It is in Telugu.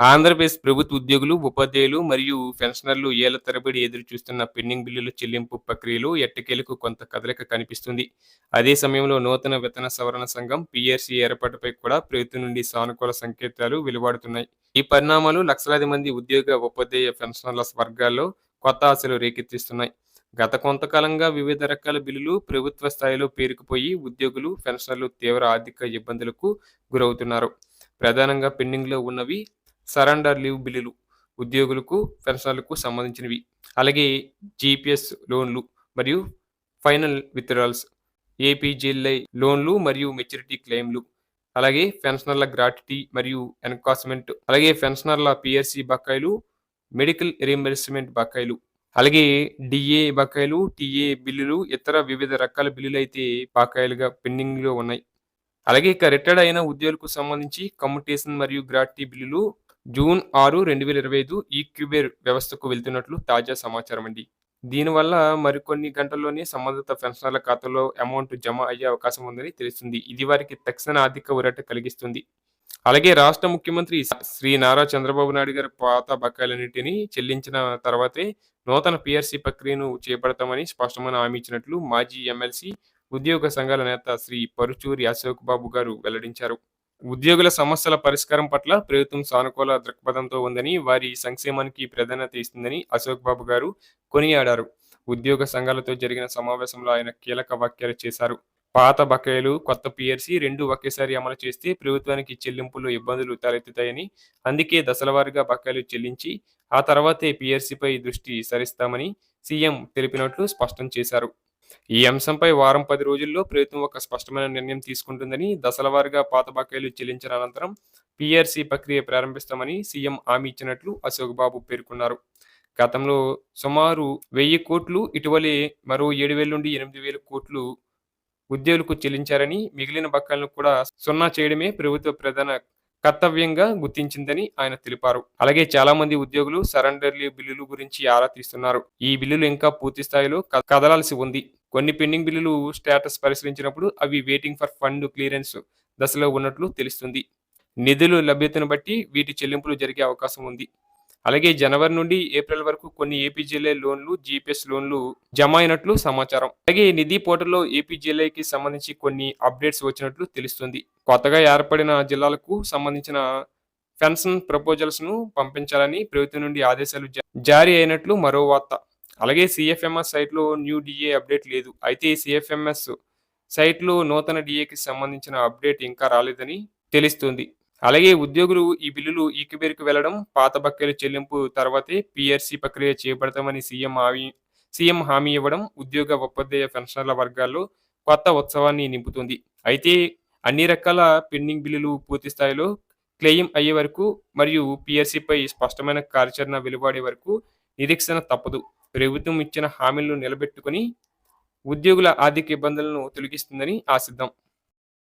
ఆంధ్రప్రదేశ్ ప్రభుత్వ ఉద్యోగులు, ఉపాధ్యాయులు మరియు పెన్షనర్లు ఏళ్ళ తరబడి ఎదురు చూస్తున్న పెండింగ్ బిల్లుల చెల్లింపు ప్రక్రియలో ఎట్టకేలకు కొంత కదలిక కనిపిస్తుంది. అదే సమయంలో నూతన వేతన సవరణ సంఘం పిఆర్సీ ఏర్పాటుపై కూడా ప్రభుత్వం నుండి సానుకూల సంకేతాలు వెలువడుతున్నాయి. ఈ పరిణామాలు లక్షలాది మంది ఉద్యోగ, ఉపాధ్యాయ, పెన్షనర్ల వర్గాల్లో కొత్త ఆశలు రేకెత్తిస్తున్నాయి. గత కొంతకాలంగా వివిధ రకాల బిల్లులు ప్రభుత్వ స్థాయిలో పేరుకుపోయి ఉద్యోగులు, పెన్షనర్లు తీవ్ర ఆర్థిక ఇబ్బందులకు గురవుతున్నారు. ప్రధానంగా పెండింగ్లో ఉన్నవి సరెండర్ లీవ్ బిల్లులు ఉద్యోగులకు, పెన్షనర్లకు సంబంధించినవి. అలాగే జీపీఎస్ లోన్లు మరియు ఫైనల్ విత్డ్రాల్స్, ఏపీజీఎల్ఐ లోన్లు మరియు మెచ్యూరిటీ క్లెయిమ్లు, అలాగే పెన్షనర్ల గ్రాట్యుటీ మరియు ఎన్కాస్మెంట్ అలాగే పెన్షనర్ల పిఆర్సీ బకాయిలు, మెడికల్ రీఎంబర్స్మెంట్ బకాయిలు, అలాగే డిఏ బకాయిలు, టీఏ బిల్లులు, ఇతర వివిధ రకాల బిల్లులు అయితే బకాయిలుగా పెండింగ్లో ఉన్నాయి. అలాగే ఇక రిటైర్డ్ అయిన ఉద్యోగులకు సంబంధించి కమ్యూటేషన్ మరియు గ్రాట్యుటీ బిల్లులు జూన్ ఆరు రెండు వేల ఇరవై ఐదు ఈ క్యూబేర్ వ్యవస్థకు వెళ్తున్నట్లు తాజా సమాచారం అండి. దీనివల్ల మరికొన్ని గంటల్లోనే సంబంధిత పెన్షనర్ల ఖాతాలో అమౌంట్ జమ అయ్యే అవకాశం ఉందని తెలుస్తుంది. ఇది వారికి తక్షణ ఆర్థిక ఊరట కలిగిస్తుంది. అలాగే రాష్ట్ర ముఖ్యమంత్రి శ్రీ నారా చంద్రబాబు నాయుడు గారి పాత బకాయిలన్నింటినీ చెల్లించిన తర్వాతే నూతన పిఆర్సీ ప్రక్రియను చేపడతామని స్పష్టమైన హామీ ఇచ్చినట్లు మాజీ ఎమ్మెల్సీ, ఉద్యోగ సంఘాల నేత శ్రీ పరుచూరి అశోక్ బాబు గారు వెల్లడించారు. ఉద్యోగుల సమస్యల పరిష్కారం పట్ల ప్రభుత్వం సానుకూల దృక్పథంతో ఉందని, వారి సంక్షేమానికి ప్రాధాన్యత ఇస్తుందని అశోక్ బాబు గారు కొనియాడారు. ఉద్యోగ సంఘాలతో జరిగిన సమావేశంలో ఆయన కీలక వ్యాఖ్యలు చేశారు. పాత బకాయిలు, కొత్త పిఆర్సీ రెండు ఒకేసారి అమలు చేస్తే ప్రభుత్వానికి చెల్లింపుల్లో ఇబ్బందులు తలెత్తుతాయని, అందుకే దశలవారీగా బకాయిలు చెల్లించి ఆ తర్వాతే పిఆర్సీపై దృష్టి సరిస్తామని సీఎం తెలిపినట్లు స్పష్టం చేశారు. ఈ అంశంపై వారం పది రోజుల్లో ప్రభుత్వం ఒక స్పష్టమైన నిర్ణయం తీసుకుంటుందని, దశలవారీగా పాత బకాయిలు చెల్లించిన అనంతరం పీఆర్సీ ప్రక్రియ ప్రారంభిస్తామని సీఎం హామీ ఇచ్చినట్లు అశోక్ బాబు పేర్కొన్నారు. గతంలో సుమారు వెయ్యి కోట్లు, ఇటీవలే మరో ఏడు వేల నుండి ఎనిమిది వేల కోట్లు ఉద్యోగులకు చెల్లించారని, మిగిలిన బకాయిలను కూడా సున్నా చేయడమే ప్రభుత్వ ప్రధాన కర్తవ్యంగా గుర్తించిందని ఆయన తెలిపారు. అలాగే చాలా మంది ఉద్యోగులు సరెండర్లీ బిల్లులు గురించి ఆరా తీస్తున్నారు. ఈ బిల్లులు ఇంకా పూర్తి స్థాయిలో కదలాల్సి ఉంది. కొన్ని పెండింగ్ బిల్లులు స్టేటస్ పరిశీలించినప్పుడు అవి వెయిటింగ్ ఫర్ ఫండ్ క్లియరెన్స్ దశలో ఉన్నట్లు తెలుస్తుంది. నిధులు లభ్యతను బట్టి వీటి చెల్లింపులు జరిగే అవకాశం ఉంది. అలాగే జనవరి నుండి ఏప్రిల్ వరకు కొన్ని ఏపీజీఎల్ఐ లోన్లు, జీపీఎస్ లోన్లు జమ అయినట్లు సమాచారం. అలాగే నిధి పోర్టల్లో ఏపీజీఎల్ఐకి సంబంధించి కొన్ని అప్డేట్స్ వచ్చినట్లు తెలుస్తుంది. కొత్తగా ఏర్పడిన జిల్లాలకు సంబంధించిన పెన్షన్ ప్రపోజల్స్ను పంపించాలని ప్రభుత్వం నుండి ఆదేశాలు జారీ అయినట్లు మరో వార్త. అలాగే సీఎఫ్ఎంఎస్ సైట్లో న్యూ డిఏ అప్డేట్ లేదు. అయితే సీఎఫ్ఎంఎస్ సైట్లో నూతన డిఏకి సంబంధించిన అప్డేట్ ఇంకా రాలేదని తెలుస్తుంది. అలాగే ఉద్యోగులు ఈ బిల్లులు ఈకిబేరుకు వెళ్ళడం, పాత బకాయిల చెల్లింపు తర్వాతే పిఆర్సీ ప్రక్రియ చేపడతామని సీఎం హామీ సీఎం హామీ ఇవ్వడం ఉద్యోగ, ఉపాధ్యాయ, పెన్షనర్ల వర్గాల్లో కొత్త ఉత్సవాన్ని నింపుతుంది. అయితే అన్ని రకాల పెండింగ్ బిల్లులు పూర్తి స్థాయిలో క్లెయిమ్ అయ్యే వరకు మరియు పిఆర్సీపై స్పష్టమైన కార్యాచరణ వెలువడే వరకు నిరీక్షణ తప్పదు. ప్రభుత్వం ఇచ్చిన హామీలను నిలబెట్టుకుని ఉద్యోగుల ఆర్థిక ఇబ్బందులను తొలగిస్తుందని ఆశిద్దాం.